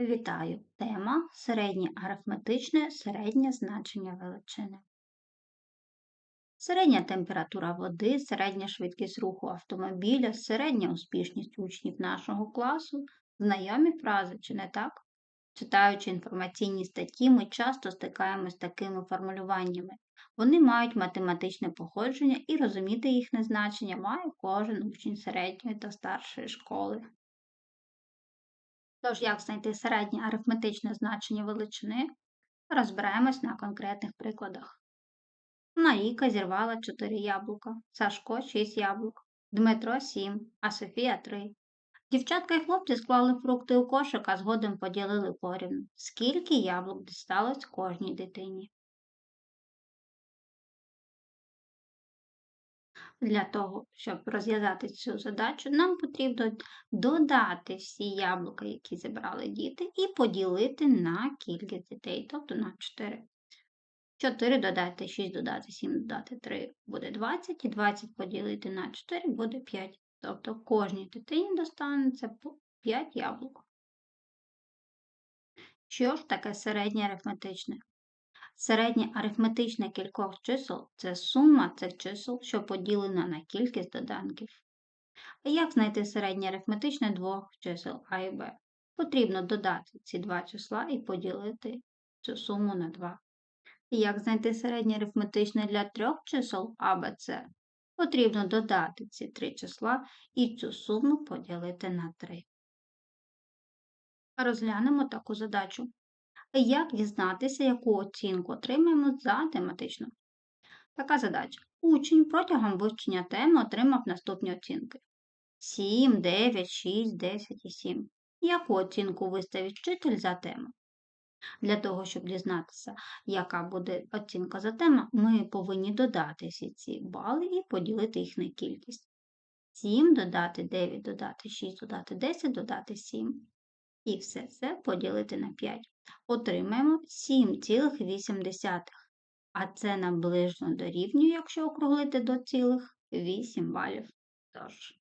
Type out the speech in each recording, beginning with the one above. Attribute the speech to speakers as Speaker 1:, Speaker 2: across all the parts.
Speaker 1: Вітаю! Тема середнє арифметичне середнє значення величини. Середня температура води, середня швидкість руху автомобіля, середня успішність учнів нашого класу, знайомі фрази, чи не так? Читаючи інформаційні статті, ми часто стикаємось з такими формулюваннями. Вони мають математичне походження і розуміти їхнє значення має кожен учень середньої та старшої школи. Тож, як знайти середнє арифметичне значення величини, розберемось на конкретних прикладах. Марійка зірвала 4 яблука, Сашко 6 яблук, Дмитро 7, а Софія 3. Дівчатка і хлопці склали фрукти у кошик, а згодом поділили порівну. Скільки яблук дісталось кожній дитині? Для того, щоб розв'язати цю задачу, нам потрібно додати всі яблука, які зібрали діти, і поділити на кількість дітей, тобто на 4. 4 додати 6, додати 7, додати 3 буде 20, і 20 поділити на 4 буде 5. Тобто кожній дитині достанеться по 5 яблук. Що ж таке середнє арифметичне? Середнє арифметичне кількох чисел це сума цих чисел, що поділена на кількість доданків. А як знайти середнє арифметичне двох чисел А і Б? Потрібно додати ці два числа і поділити цю суму на 2. Як знайти середнє арифметичне для трьох чисел А, Б, С? Потрібно додати ці три числа і цю суму поділити на 3. Розглянемо таку задачу. Як дізнатися, яку оцінку отримаємо за тематично? Така задача. Учень протягом вивчення теми отримав наступні оцінки: 7, 9, 6, 10 і 7. Яку оцінку виставить вчитель за тему? Для того, щоб дізнатися, яка буде оцінка за тему, ми повинні додати всі ці бали і поділити їх на кількість. 7 додати 9, додати 6, додати 10, додати 7. І все це поділити на 5 отримаємо 7,8. А це наближно дорівнює, якщо округлити до цілих 8 балів. Тож,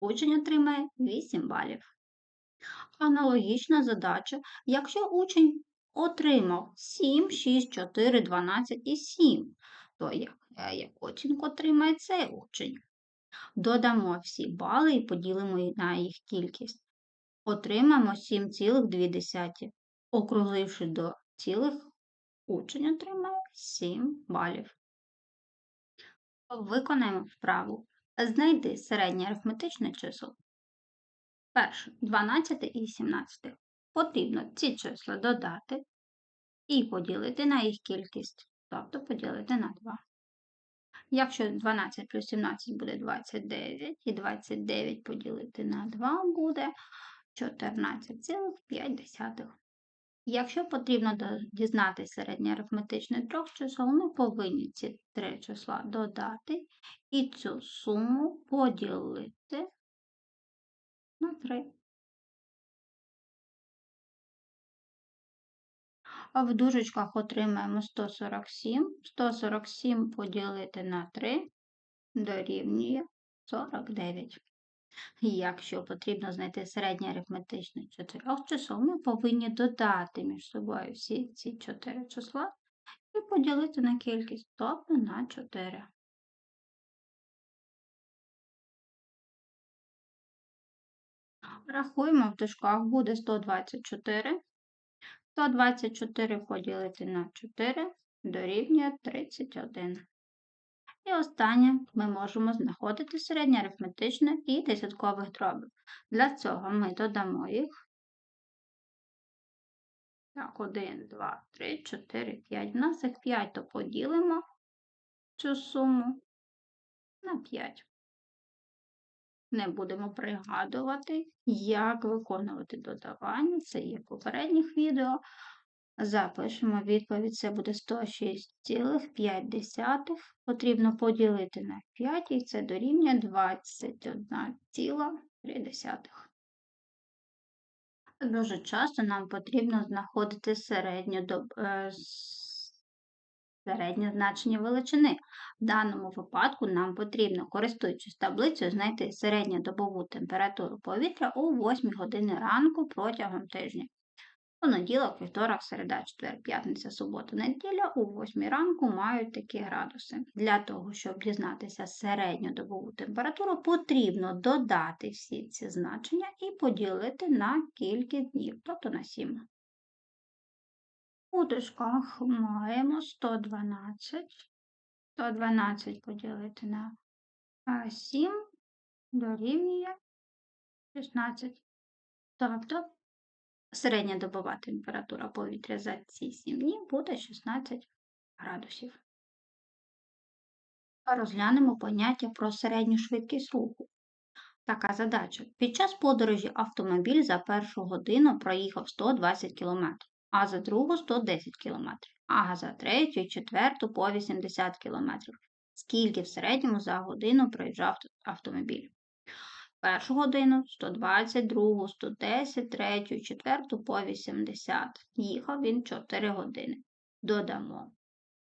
Speaker 1: учень отримає 8 балів. Аналогічна задача, якщо учень отримав 7, 6, 4, 12 і 7, то яку оцінку отримає цей учень? Додамо всі бали і поділимо на їх кількість. Отримаємо 7,2 округливши до цілих, учень отримає 7 балів. Виконаємо вправу. Знайди середнє арифметичне число. Перше 12 і 17. Потрібно ці числа додати і поділити на їх кількість, тобто поділити на 2. Якщо 12 плюс 17 буде 29, і 29 поділити на 2 буде 14,5. Якщо потрібно дізнатися середнє арифметичне трьох чисел, ми повинні ці три числа додати і цю суму поділити на 3. А в дужечках отримаємо 147. 147 поділити на 3 дорівнює 49. Якщо потрібно знайти середнє арифметичне чотирьох чисел, ми повинні додати між собою всі ці чотири числа і поділити на кількість, тобто на 4. Рахуємо, в дужках буде 124. 124 поділити на 4 дорівнює 31. І останнє ми можемо знаходити середнє арифметичне і десяткових дробів. Для цього ми додамо їх. Так, 1, 2, 3, 4, 5. У нас їх 5, то поділимо цю суму на 5. Не будемо пригадувати, як виконувати додавання. Це є в попередніх відео. Запишемо відповідь, це буде 106,5. Потрібно поділити на 5, і це дорівнює 21,3. Дуже часто нам потрібно знаходити середнє, е, середнє значення величини. В даному випадку нам потрібно, користуючись таблицею, знайти середню добову температуру повітря у 8 години ранку протягом тижня. Понеділок, вівторок, середа, четвер, п'ятниця, субота, неділя у 8 ранку мають такі градуси. Для того, щоб дізнатися середньодобову температуру, потрібно додати всі ці значення і поділити на кількість днів, тобто на 7. У дужках маємо 112. 112 поділити на 7 дорівнює 16. Тобто середня добова температура повітря за ці 7 днів буде 16 градусів. Розглянемо поняття про середню швидкість руху. Така задача. Під час подорожі автомобіль за першу годину проїхав 120 км, а за другу 110 км, а за третю і четверту по 80 км. Скільки в середньому за годину проїжджав автомобіль? Першу годину 120, другу 110, третю, четверту по 80. Їхав він 4 години. Додамо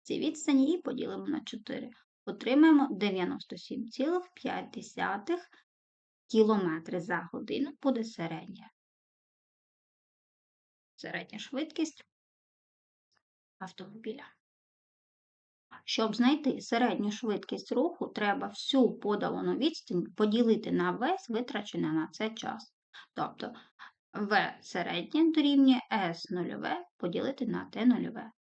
Speaker 1: ці відстані і поділимо на 4. Отримаємо 97,5 км за годину буде середня. Середня швидкість автомобіля. Щоб знайти середню швидкість руху, треба всю подавану відстань поділити на весь витрачений на це час. Тобто В середнє дорівнює s 0 поділити на t 0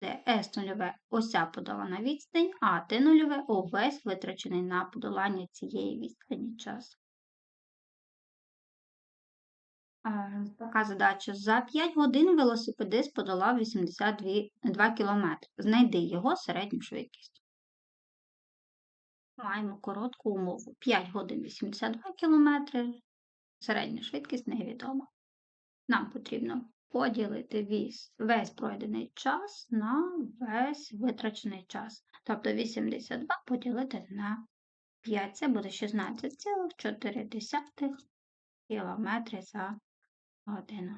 Speaker 1: де s 0 ося подолана відстань, а t 0 увесь витрачений на подолання цієї відстані час. Така задача. За 5 годин велосипедист подолав 82 км. Знайди його середню швидкість. Маємо коротку умову. 5 годин 82 км. Середня швидкість невідома. Нам потрібно поділити весь, весь пройдений час на весь витрачений час. Тобто 82 поділити на 5. Це буде 16,4 км за годину.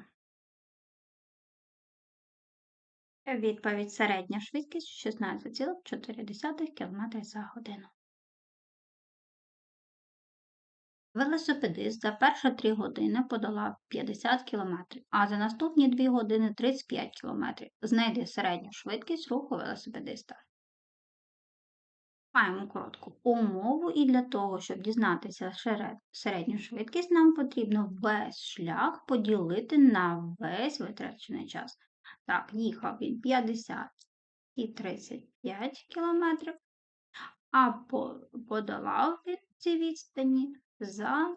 Speaker 1: Відповідь середня швидкість 16,4 км за годину. Велосипедист за перші 3 години подолав 50 км, а за наступні 2 години 35 км. Знайди середню швидкість руху велосипедиста. Маємо коротку умову, і для того, щоб дізнатися середню швидкість, нам потрібно весь шлях поділити на весь витрачений час. Так, їхав він 50 і 35 км, а подолав він ці відстані за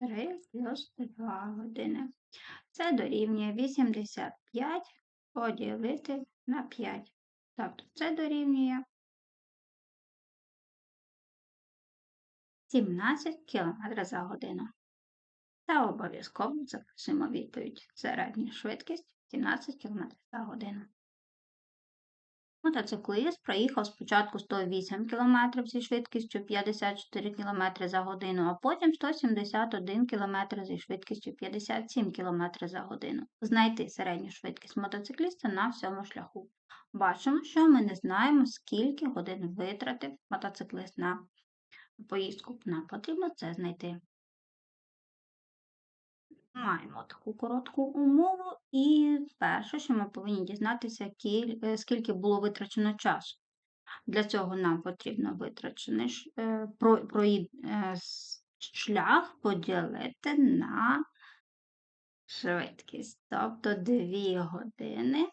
Speaker 1: 3 плюс 2 години. Це дорівнює 85 поділити на 5. Тобто це дорівнює 17 км за годину. Та обов'язково записуємо відповідь. Середня швидкість 17 км за годину. Мотоциклист проїхав спочатку 108 км зі швидкістю 54 км за годину, а потім 171 км зі швидкістю 57 км за годину. Знайти середню швидкість мотоцикліста на всьому шляху. Бачимо, що ми не знаємо, скільки годин витратив мотоциклист на поїздку. Нам потрібно це знайти. Маємо таку коротку умову, і перше, що ми повинні дізнатися, е, скільки було витрачено часу. Для цього нам потрібно витрачений е, проїд е, шлях поділити на швидкість, тобто 2 години.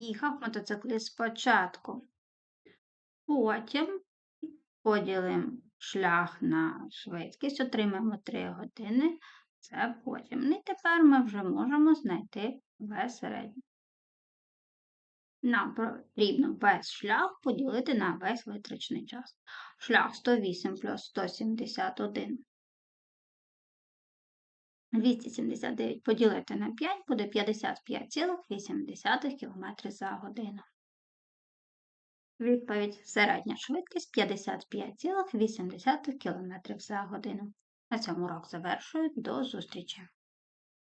Speaker 1: Їхав мотоцикліст спочатку. Потім поділимо шлях на швидкість, отримаємо 3 години. Це потім. І тепер ми вже можемо знайти весь середній. Нам потрібно весь шлях поділити на весь витрачений час. Шлях 108 плюс 171. 279 поділити на 5 буде 55,8 км за годину. Відповідь середня швидкість 55,8 км за годину. На цьому урок завершую. До зустрічі!